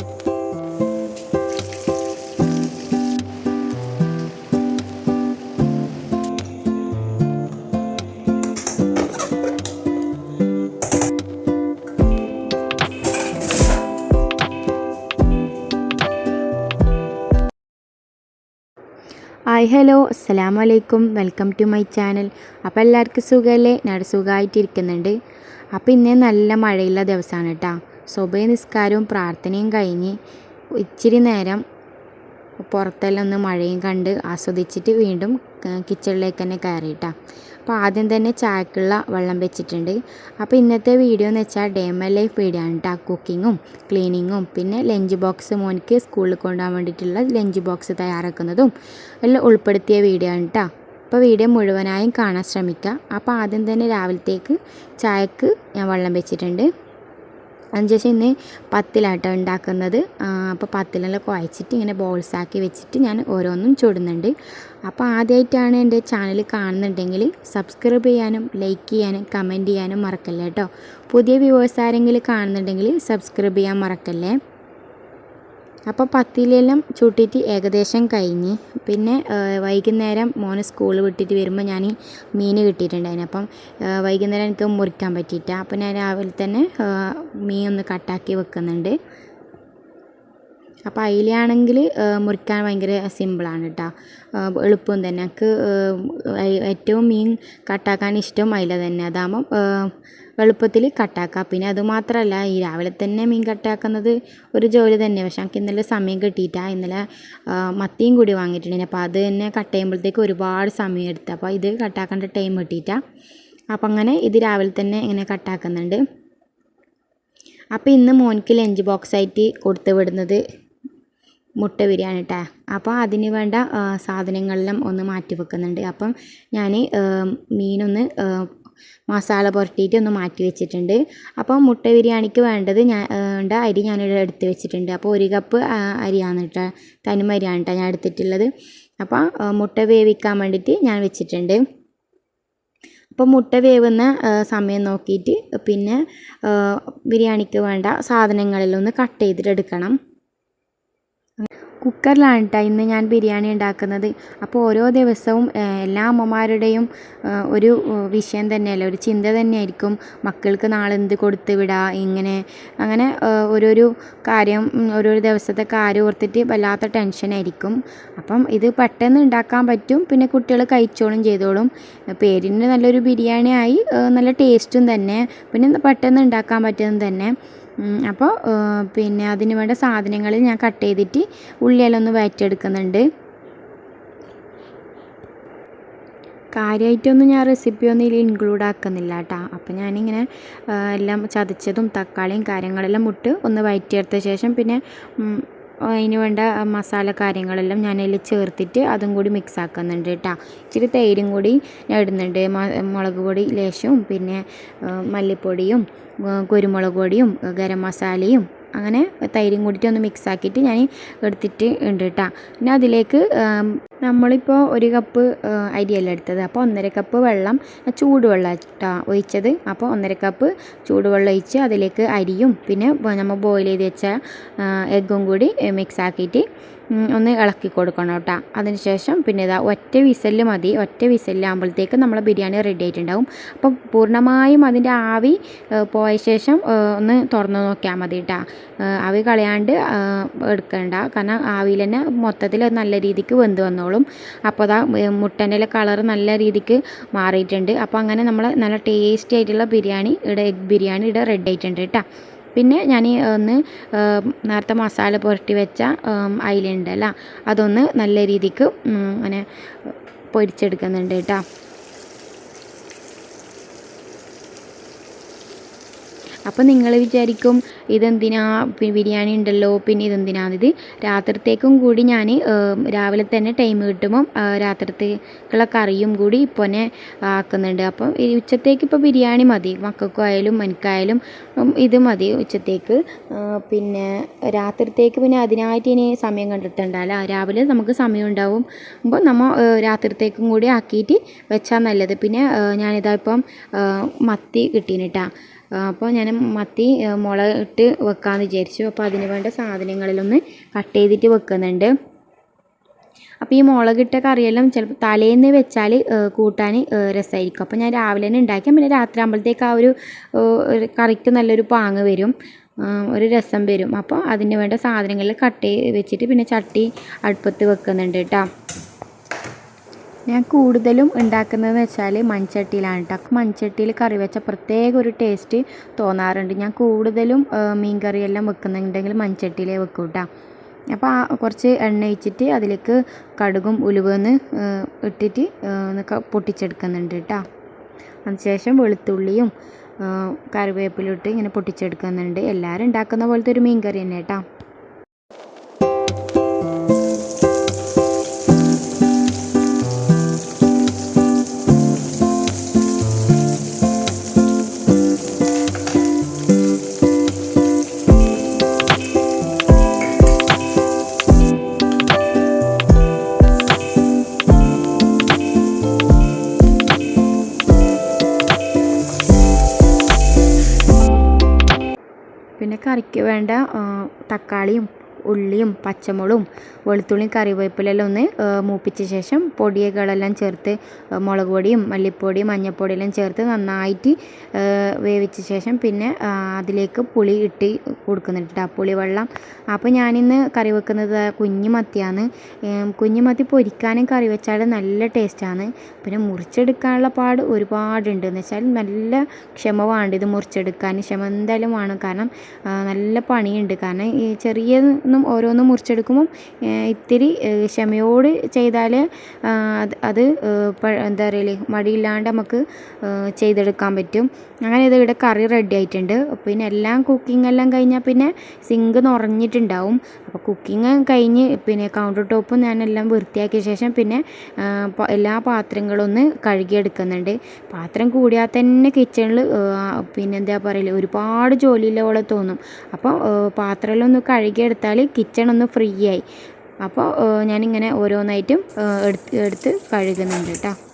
Hi hello. അസ്സലാം വലൈക്കും welcome to my channel. അപ്പോൾ എല്ലാവർക്കും സുഖമല്ലേ ഞാൻ സുഖമായിട്ടിരിക്കുന്നുണ്ട് അപ്പോൾ ഇന്നേ നല്ല മഴയുള്ള ദിവസമാണ് കേട്ടോ സ്വഭയ നിസ്കാരവും പ്രാർത്ഥനയും കഴിഞ്ഞ് ഇച്ചിരി നേരം പുറത്തെല്ലാം ഒന്ന് മഴയും കണ്ട് ആസ്വദിച്ചിട്ട് വീണ്ടും കിച്ചണിലേക്ക് തന്നെ കയറിയിട്ടാ. അപ്പോൾ ആദ്യം തന്നെ ചായക്കുള്ള വെള്ളം വെച്ചിട്ടുണ്ട്. അപ്പോൾ ഇന്നത്തെ വീഡിയോ എന്ന് വെച്ചാൽ ഡേ മൈ ലൈഫ് വീഡിയോ ആണ് കേട്ടോ കുക്കിങ്ങും ക്ലീനിങ്ങും പിന്നെ ലഞ്ച് ബോക്സ് മോനിക്ക് സ്കൂളിൽ കൊണ്ടുപോകാൻ വേണ്ടിയിട്ടുള്ള ലഞ്ച് ബോക്സ് തയ്യാറാക്കുന്നതും എല്ലാം ഉൾപ്പെടുത്തിയ വീഡിയോ ആണ് കേട്ടോ അപ്പോൾ വീഡിയോ മുഴുവനായും കാണാൻ ശ്രമിക്കുക അപ്പോൾ ആദ്യം തന്നെ രാവിലത്തേക്ക് ചായക്ക് ഞാൻ വെള്ളം വെച്ചിട്ടുണ്ട്. അതിനുശേഷം ഇന്ന് പത്തിലാട്ടോ ഉണ്ടാക്കുന്നത്. അപ്പോൾ പത്തിലെല്ലാം കുഴച്ചിട്ട് ഇങ്ങനെ ബോൾസ് ആക്കി വെച്ചിട്ട് ഞാൻ ഓരോന്നും ചുടുന്നുണ്ട്. അപ്പോൾ ആദ്യമായിട്ടാണ് എന്റെ ചാനൽ കാണുന്നുണ്ടെങ്കിൽ സബ്സ്ക്രൈബ് ചെയ്യാനും ലൈക്ക് ചെയ്യാനും കമന്റ് ചെയ്യാനും മറക്കല്ലേ കേട്ടോ പുതിയ വ്യൂവേഴ്സ് ആരെങ്കിലും കാണുന്നുണ്ടെങ്കിൽ സബ്സ്ക്രൈബ് ചെയ്യാൻ മറക്കല്ലേ? അപ്പോൾ പത്തിലെല്ലാം ചൂട്ടിയിട്ട് ഏകദേശം കഴിഞ്ഞ്. പിന്നെ വൈകുന്നേരം മോനെ സ്കൂൾ വിട്ടിട്ട് വരുമ്പോൾ ഞാൻ മീൻ കിട്ടിയിട്ടുണ്ടായിരുന്നു. അപ്പം വൈകുന്നേരം എനിക്ക് മുറിക്കാൻ പറ്റിയിട്ട. അപ്പം ഞാൻ രാവിലെ തന്നെ മീൻ ഒന്ന് കട്ടാക്കി വെക്കുന്നുണ്ട്. അപ്പോൾ അതിലാണെങ്കിൽ മുറിക്കാൻ ഭയങ്കര സിമ്പിളാണ് കേട്ടോ എളുപ്പം തന്നെ. എനിക്ക് ഏറ്റവും മീൻ കട്ടാക്കാൻ ഇഷ്ടം അയില തന്നെ. അതാകുമ്പം എളുപ്പത്തിൽ കട്ടാക്കാം. പിന്നെ അതുമാത്രമല്ല ഈ രാവിലെ തന്നെ മീൻ കട്ടാക്കുന്നത് ഒരു ജോലി തന്നെ. പക്ഷേ എനിക്ക് ഇന്നലെ സമയം കിട്ടിയിട്ടാണ് ഇന്നലെ മത്തിയും കൂടി വാങ്ങിയിട്ടുണ്ടായിരുന്നു. അപ്പോൾ അത് തന്നെ കട്ട് ചെയ്യുമ്പോഴത്തേക്ക് ഒരുപാട് സമയം എടുത്തു. അപ്പോൾ ഇത് കട്ടാക്കേണ്ട ടൈം കിട്ടിയിട്ടാണ് അപ്പം അങ്ങനെ ഇത് രാവിലെ തന്നെ ഇങ്ങനെ കട്ടാക്കുന്നുണ്ട്. അപ്പോൾ ഇന്ന് മോനിക്ക് ലഞ്ച് ബോക്സ് ആയിട്ട് കൊടുത്തു വിടുന്നത് മുട്ട ബിരിയാണി കേട്ടോ അപ്പോൾ അതിന് വേണ്ട സാധനങ്ങളെല്ലാം ഒന്ന് മാറ്റി വെക്കുന്നുണ്ട്. അപ്പം ഞാൻ മീനൊന്ന് മസാല പുരട്ടിയിട്ട് ഒന്ന് മാറ്റി വെച്ചിട്ടുണ്ട്. അപ്പോൾ മുട്ട ബിരിയാണിക്ക് വേണ്ടത് ഞാൻ വേണ്ട അരി ഞാനിവിടെ എടുത്ത് വെച്ചിട്ടുണ്ട്. അപ്പോൾ ഒരു കപ്പ് അരിയാണ് കേട്ടോ തനിമ അരിയാണ് കേട്ടോ ഞാൻ എടുത്തിട്ടുള്ളത്. അപ്പോൾ മുട്ട വേവിക്കാൻ വേണ്ടിയിട്ട് ഞാൻ വെച്ചിട്ടുണ്ട്. അപ്പോൾ മുട്ട വേവുന്ന സമയം നോക്കിയിട്ട് പിന്നെ ബിരിയാണിക്ക് വേണ്ട സാധനങ്ങളെല്ലാം ഒന്ന് കട്ട് ചെയ്തിട്ട് എടുക്കണം. കുക്കറിലാണ് കേട്ടോ ഇന്ന് ഞാൻ ബിരിയാണി ഉണ്ടാക്കുന്നത്. അപ്പോൾ ഓരോ ദിവസവും എല്ലാ അമ്മമാരുടെയും ഒരു വിഷയം തന്നെയല്ലേ? ഒരു ചിന്ത തന്നെയായിരിക്കും. മക്കൾക്ക് നാളെ എന്ത് കൊടുത്ത് വിടാം ഇങ്ങനെ അങ്ങനെ ഓരോരോ കാര്യം ഓരോരോ ദിവസത്തെ കാര്യം ഓർത്തിട്ട് വല്ലാത്ത ടെൻഷനായിരിക്കും അപ്പം ഇത് പെട്ടെന്ന് ഉണ്ടാക്കാൻ പറ്റും. പിന്നെ കുട്ടികൾ കഴിച്ചോളും ചെയ്തോളും. പേരിന് നല്ലൊരു ബിരിയാണി ആയി നല്ല ടേസ്റ്റും തന്നെ. പിന്നെ പെട്ടെന്ന് ഉണ്ടാക്കാൻ പറ്റുന്നത് തന്നെ. അപ്പോൾ പിന്നെ അതിന് വേണ്ട സാധനങ്ങൾ ഞാൻ കട്ട് ചെയ്തിട്ട് ഉള്ളിയെല്ലാം ഒന്ന് വയറ്റിയെടുക്കുന്നുണ്ട്. കാര്യമായിട്ടൊന്നും ഞാൻ റെസിപ്പിയൊന്നും ഇതിൽ ഇൻക്ലൂഡ് ആക്കുന്നില്ല കേട്ടോ അപ്പോൾ ഞാനിങ്ങനെ എല്ലാം ചതച്ചതും തക്കാളിയും കാര്യങ്ങളെല്ലാം മുട്ട് ഒന്ന് വയറ്റിയെടുത്ത ശേഷം പിന്നെ അതിന് വേണ്ട മസാല കാര്യങ്ങളെല്ലാം ഞാൻ അതിൽ ചേർത്തിട്ട് അതും കൂടി മിക്സ് ആക്കുന്നുണ്ട് കേട്ടോ ഇച്ചിരി തൈരും കൂടി ഞാൻ ഇടുന്നുണ്ട്. മുളക് പൊടി ലേശവും പിന്നെ മല്ലിപ്പൊടിയും കുരുമുളക് പൊടിയും ഗരം മസാലയും അങ്ങനെ തൈരും കൂടിയിട്ട് ഒന്ന് മിക്സ് ആക്കിയിട്ട് ഞാൻ എടുത്തിട്ട് ഉണ്ട് കേട്ടോ പിന്നെ അതിലേക്ക് നമ്മളിപ്പോൾ ഒരു കപ്പ് അരിയല്ല എടുത്തത്. അപ്പോൾ ഒന്നര കപ്പ് വെള്ളം ചൂടുവെള്ളം കേട്ടോ ഒഴിച്ചത്. അപ്പോൾ ഒന്നര കപ്പ് ചൂടുവെള്ളം ഒഴിച്ച് അതിലേക്ക് അരിയും പിന്നെ നമ്മൾ ബോയിൽ ചെയ്ത് വെച്ച എഗ്ഗും കൂടി മിക്സ് ആക്കിയിട്ട് ഒന്ന് ഇളക്കി കൊടുക്കണം കേട്ടോ അതിനുശേഷം പിന്നെ ഇതാ ഒറ്റ വിസൽ മതി. ഒറ്റ വിസലാകുമ്പോഴത്തേക്ക് നമ്മളെ ബിരിയാണി റെഡി ആയിട്ടുണ്ടാവും. അപ്പോൾ പൂർണമായും അതിന്റെ ആവി പോയ ശേഷം ഒന്ന് തുറന്ന് നോക്കിയാൽ മതി കേട്ടോ ആവി കളയാണ്ട് എടുക്കണ്ട. കാരണം ആവിയിൽ തന്നെ മൊത്തത്തിൽ നല്ല രീതിക്ക് വെന്ത് വന്നോളും. അപ്പോൾ അതാ മുട്ടന്റെ കളർ നല്ല രീതിക്ക് മാറിയിട്ടുണ്ട്. അപ്പോൾ അങ്ങനെ നമ്മൾ നല്ല ടേസ്റ്റി ആയിട്ടുള്ള ബിരിയാണി ഇവിടെ എഗ് ബിരിയാണി ഇവിടെ റെഡി ആയിട്ടുണ്ട് കേട്ടോ. പിന്നെ ഞാൻ ഒന്ന് നേരത്തെ മസാല പുരട്ടി വെച്ച അയിലുണ്ടല്ല അതൊന്ന് നല്ല രീതിക്ക് അങ്ങനെ പൊരിച്ചെടുക്കുന്നുണ്ട് കേട്ടോ. അപ്പോൾ നിങ്ങൾ വിചാരിക്കും ഇതെന്തിനാ ബിരിയാണി ഉണ്ടല്ലോ പിന്നെ ഇതെന്തിനാണിത് രാത്രിത്തേക്കും കൂടി ഞാൻ രാവിലെ തന്നെ ടൈം കിട്ടുമ്പം രാത്രിത്തേക്കുള്ള കറിയും കൂടി ഇപ്പോൾ തന്നെ ആക്കുന്നുണ്ട്. അപ്പം ഉച്ചത്തേക്ക് ഇപ്പോൾ ബിരിയാണി മതി. മക്കൾക്കായാലും എനിക്കായാലും ഇത് മതി ഉച്ചത്തേക്ക്. പിന്നെ രാത്രിത്തേക്ക് പിന്നെ അതിനായിട്ട് ഇനി സമയം കണ്ടെത്തണ്ടല്ല. രാവിലെ നമുക്ക് സമയം ഉണ്ടാവും. അപ്പോൾ നമ്മൾ രാത്രിത്തേക്കും കൂടി ആക്കിയിട്ട് വെച്ചാൽ നല്ലത്. പിന്നെ ഞാനിതാ ഇപ്പം മത്തി കിട്ടീനിട്ടാ അപ്പോൾ ഞാൻ മത്തി മുള ഇട്ട് വെക്കാമെന്ന് വിചാരിച്ചു. അപ്പോൾ അതിന് വേണ്ട സാധനങ്ങളിലൊന്ന് കട്ട് ചെയ്തിട്ട് വെക്കുന്നുണ്ട്. അപ്പോൾ ഈ മുളകിട്ട കറിയെല്ലാം ചിലപ്പോൾ തലേന്ന് വെച്ചാൽ കൂട്ടാൻ രസമായിരിക്കും അപ്പോൾ ഞാൻ രാവിലെ തന്നെ ഉണ്ടാക്കിയാൽ പിന്നെ രാത്രി ആകുമ്പോഴത്തേക്ക് ആ ഒരു കറിക്ക് നല്ലൊരു പാങ്ങ് വരും. ഒരു രസം വരും. അപ്പോൾ അതിന് വേണ്ട സാധനങ്ങൾ കട്ട് വെച്ചിട്ട് പിന്നെ ചട്ടി അടുപ്പത്ത് വെക്കുന്നുണ്ട് കേട്ടോ ഞാൻ കൂടുതലും ഉണ്ടാക്കുന്നതെന്ന് വെച്ചാൽ മൺചട്ടിയിലാണ് കേട്ടോ മൺചട്ടിയിൽ കറി വെച്ച പ്രത്യേക ഒരു ടേസ്റ്റ് തോന്നാറുണ്ട്. ഞാൻ കൂടുതലും മീൻ കറിയെല്ലാം വെക്കുന്നുണ്ടെങ്കിൽ മൺചട്ടിയിലേ വെക്കും കേട്ടോ അപ്പോൾ കുറച്ച് എണ്ണ ഒഴിച്ചിട്ട് അതിലേക്ക് കടുകും ഉലുവെന്ന് ഇട്ടിട്ട് പൊട്ടിച്ചെടുക്കുന്നുണ്ട് കേട്ടോ അതിനുശേഷം വെളുത്തുള്ളിയും കറിവേപ്പിലിട്ട് ഇങ്ങനെ പൊട്ടിച്ചെടുക്കുന്നുണ്ട്. എല്ലാവരും ഉണ്ടാക്കുന്ന പോലത്തെ ഒരു മീൻ കറി തന്നെ കേട്ടോ വേണ്ട തക്കാളിയും ഉള്ളിയും പച്ചമുളകും വെളുത്തുള്ളിയും കറിവേപ്പിലെല്ലാം ഒന്ന് മൂപ്പിച്ച ശേഷം പൊടികളെല്ലാം ചേർത്ത് മുളക് പൊടിയും മല്ലിപ്പൊടിയും മഞ്ഞൾപ്പൊടിയെല്ലാം ചേർത്ത് നന്നായിട്ട് വേവിച്ച ശേഷം പിന്നെ അതിലേക്ക് പുളി ഇട്ട് കൊടുക്കുന്നുണ്ട്. പുളി വെള്ളം. അപ്പോൾ ഞാനിന്ന് കറി വെക്കുന്നത് കുഞ്ഞു മത്തിയാണ് ഏം, കുഞ്ഞു മത്തി പൊരിക്കാനും കറി വെച്ചാൽ നല്ല ടേസ്റ്റാണ്. പിന്നെ മുറിച്ചെടുക്കാനുള്ള പാട് ഒരുപാടുണ്ട്. എന്ന് വെച്ചാൽ നല്ല ക്ഷമ വേണ്ട ഇത് മുറിച്ചെടുക്കാൻ. ക്ഷമ എന്തായാലും വേണം. കാരണം നല്ല പണിയുണ്ട്. കാരണം ഈ ചെറിയതൊന്നും ഓരോന്നും ഓരോന്നും മുറിച്ചെടുക്കുമ്പം ഇത്തിരി ക്ഷമയോട് ചെയ്താൽ അത് എന്താ പറയൽ മടിയില്ലാണ്ട് നമുക്ക് ചെയ്തെടുക്കാൻ പറ്റും. അങ്ങനെ ഇത് ഇവിടെ കറി റെഡി ആയിട്ടുണ്ട്. പിന്നെ എല്ലാം കുക്കിംഗ് എല്ലാം കഴിഞ്ഞാൽ പിന്നെ സിങ്ക് നിറഞ്ഞിട്ടുണ്ടാവും അപ്പോൾ കുക്കിംഗ് കഴിഞ്ഞ് പിന്നെ കൗണ്ടർ ടോപ്പും ഞാനെല്ലാം വൃത്തിയാക്കിയ ശേഷം പിന്നെ എല്ലാ പാത്രങ്ങളും ഒന്ന് കഴുകിയെടുക്കുന്നുണ്ട്. പാത്രം കൂടിയാൽ തന്നെ കിച്ചണിൽ പിന്നെ എന്താ പറയൽ ഒരുപാട് ജോലിയില്ല പോലെ തോന്നും. അപ്പോൾ പാത്രമെല്ലാം ഒന്ന് കഴുകിയെടുത്താൽ കിച്ചൺ ഒന്ന് ഫ്രീ ആയി അപ്പോൾ ഞാനിങ്ങനെ ഓരോന്നായിട്ടും എടുത്ത് എടുത്ത് കഴുകുന്നുണ്ട് കേട്ടോ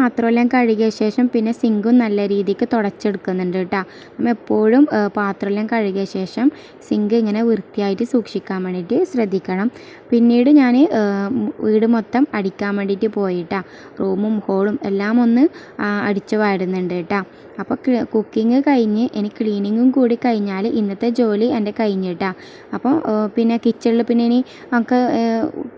പാത്രമെല്ലാം കഴുകിയ ശേഷം പിന്നെ സിങ്കും നല്ല രീതിക്ക് തുടച്ചെടുക്കുന്നുണ്ട് കേട്ടോ. നമ്മൾ എപ്പോഴും പാത്രമെല്ലാം കഴുകിയ ശേഷം സിങ്ക് ഇങ്ങനെ വൃത്തിയായിട്ട് സൂക്ഷിക്കാൻ വേണ്ടിയിട്ട് ശ്രദ്ധിക്കണം. പിന്നീട് ഞാൻ വീട് മൊത്തം അടിക്കാൻ വേണ്ടിയിട്ട് പോയിട്ടാ. റൂമും ഹോളും എല്ലാം ഒന്ന് അടിച്ചു വാരുന്നുണ്ട് കേട്ടോ. അപ്പോൾ കുക്കിംഗ് കഴിഞ്ഞ് ഇനി ക്ലീനിങ്ങും കൂടി കഴിഞ്ഞാൽ ഇന്നത്തെ ജോലി എന്റെ കഴിഞ്ഞിട്ടാ അപ്പോൾ പിന്നെ കിച്ചണിൽ പിന്നെ ഇനി നമുക്ക്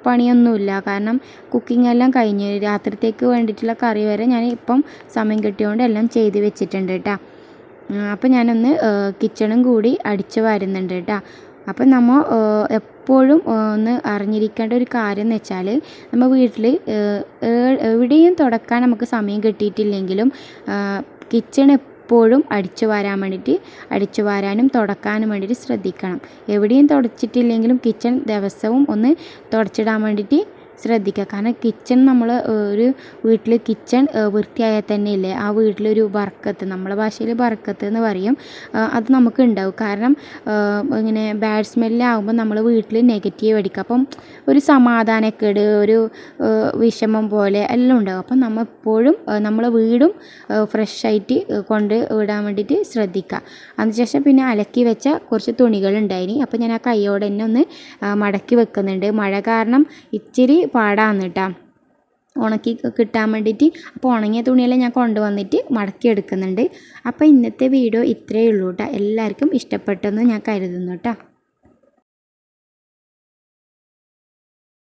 പണിയൊന്നുമില്ല. കാരണം കുക്കിംഗ് എല്ലാം കഴിഞ്ഞ് രാത്രിത്തേക്ക് വേണ്ടിയിട്ടുള്ള കറി വരെ ഞാൻ ഇപ്പം സമയം കിട്ടിയതുകൊണ്ട് എല്ലാം ചെയ്ത് വെച്ചിട്ടുണ്ട് കേട്ടോ അപ്പോൾ ഞാനൊന്ന് കിച്ചണും കൂടി അടിച്ച് വരുന്നുണ്ട് കേട്ടോ അപ്പം നമ്മൾ എപ്പോഴും ഒന്ന് അറിഞ്ഞിരിക്കേണ്ട ഒരു കാര്യം എന്ന് വെച്ചാൽ നമ്മൾ വീട്ടിൽ എവിടെയും തുടക്കാൻ നമുക്ക് സമയം കിട്ടിയിട്ടില്ലെങ്കിലും കിച്ചൺ എപ്പോഴും അടിച്ചു വാരാൻ വേണ്ടിയിട്ട് അടിച്ചു വാരാനും തുടക്കാനും വേണ്ടിയിട്ട് ശ്രദ്ധിക്കണം. എവിടെയും തുടച്ചിട്ടില്ലെങ്കിലും കിച്ചൺ ദിവസവും ഒന്ന് തുടച്ചിടാൻ വേണ്ടിയിട്ട് ശ്രദ്ധിക്കുക. കാരണം കിച്ചൺ നമ്മൾ ഒരു വീട്ടിൽ കിച്ചൺ വൃത്തിയായാൽ തന്നെ ഇല്ലേ ആ വീട്ടിലൊരു ബർക്കത്ത് നമ്മളെ ഭാഷയിൽ ബർക്കത്ത് എന്ന് പറയും അത് നമുക്ക് ഉണ്ടാവും. കാരണം ഇങ്ങനെ ബാഡ് സ്മെല്ലാകുമ്പോൾ നമ്മൾ വീട്ടിൽ നെഗറ്റീവ് അടിക്കുക അപ്പം ഒരു സമാധാനക്കേട് ഒരു വിഷമം പോലെ എല്ലാം ഉണ്ടാകും അപ്പം നമ്മൾ എപ്പോഴും നമ്മളെ വീടും ഫ്രഷായിട്ട് കൊണ്ട് വിടാൻ വേണ്ടിയിട്ട് ശ്രദ്ധിക്കുക. അതിനുശേഷം പിന്നെ അലക്കി വെച്ച കുറച്ച് തുണികൾ തുണികളുണ്ടായിനി. അപ്പോൾ ഞാൻ ആ കൈയോടെ തന്നെ ഒന്ന് മടക്കി വെക്കുന്നുണ്ട്. മഴ കാരണം ഇച്ചിരി പാടാന്ന് കേട്ടോ ഉണക്കി കിട്ടാൻ വേണ്ടിയിട്ട് അപ്പോൾ ഉണങ്ങിയ തുണിയെല്ലാം ഞാൻ കൊണ്ടുവന്നിട്ട് മടക്കി എടുക്കുന്നുണ്ട് അപ്പോൾ ഇന്നത്തെ വീഡിയോ ഇത്രയേ ഉള്ളൂ കേട്ടോ എല്ലാവർക്കും ഇഷ്ടപ്പെട്ടെന്ന് ഞാൻ കരുതുന്നു കേട്ടോ